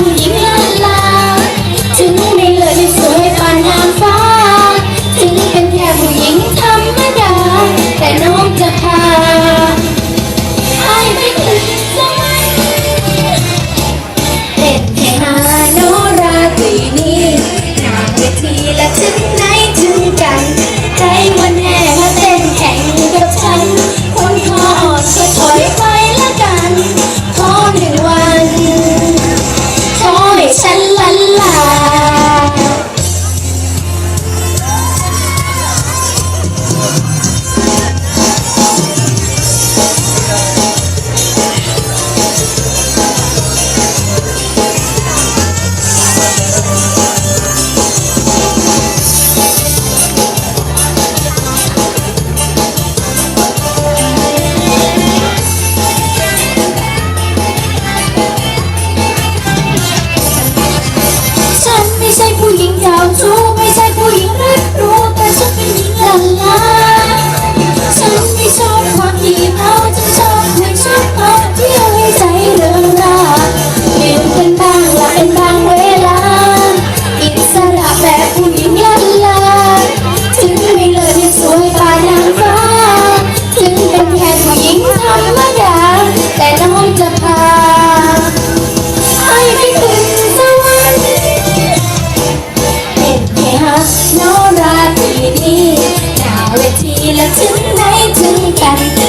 Yeah. เวทีแล้วถึงไหนถึงกัน